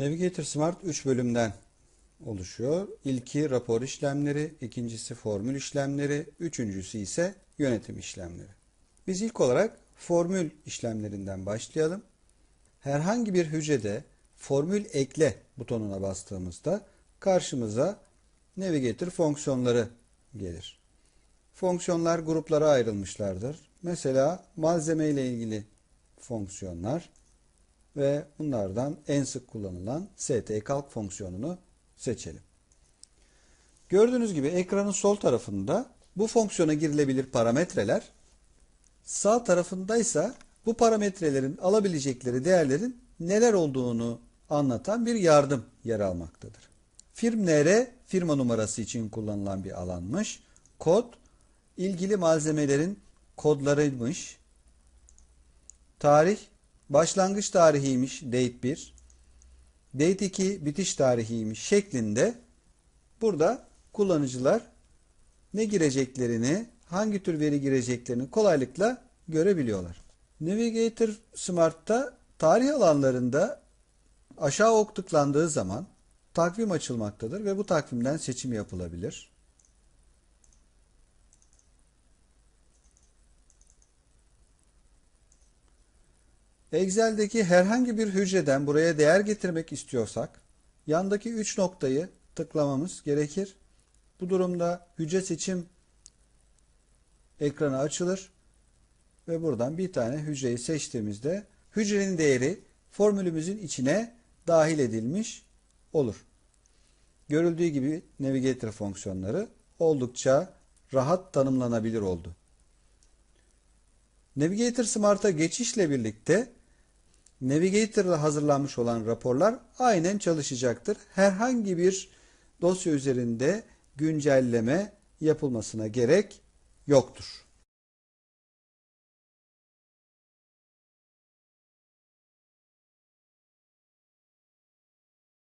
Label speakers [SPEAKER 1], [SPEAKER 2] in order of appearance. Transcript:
[SPEAKER 1] Navigator Smart 3 bölümden oluşuyor. İlki rapor işlemleri, ikincisi formül işlemleri, üçüncüsü ise yönetim işlemleri. Biz ilk olarak formül işlemlerinden başlayalım. Herhangi bir hücrede formül ekle butonuna bastığımızda karşımıza Navigator fonksiyonları gelir. Fonksiyonlar gruplara ayrılmışlardır. Mesela malzeme ile ilgili fonksiyonlar ve bunlardan en sık kullanılan stcalc fonksiyonunu seçelim. Gördüğünüz gibi ekranın sol tarafında bu fonksiyona girilebilir parametreler, sağ tarafındaysa bu parametrelerin alabilecekleri değerlerin neler olduğunu anlatan bir yardım yer almaktadır. Firm.nr firma numarası için kullanılan bir alanmış. Kod ilgili malzemelerin kodlarıymış. Tarih başlangıç tarihiymiş date 1. Date 2 bitiş tarihiymiş şeklinde burada kullanıcılar ne gireceklerini, hangi tür veri gireceklerini kolaylıkla görebiliyorlar. Navigator Smart'ta tarih alanlarında aşağı ok tıklandığı zaman takvim açılmaktadır ve bu takvimden seçim yapılabilir. Excel'deki herhangi bir hücreden buraya değer getirmek istiyorsak yandaki 3 noktayı tıklamamız gerekir. Bu durumda hücre seçim ekranı açılır ve buradan bir tane hücreyi seçtiğimizde hücrenin değeri formülümüzün içine dahil edilmiş olur. Görüldüğü gibi Navigator fonksiyonları oldukça rahat tanımlanabilir oldu. Navigator Smart'a geçişle birlikte Navigator'da hazırlanmış olan raporlar aynen çalışacaktır. Herhangi bir dosya üzerinde güncelleme yapılmasına gerek yoktur.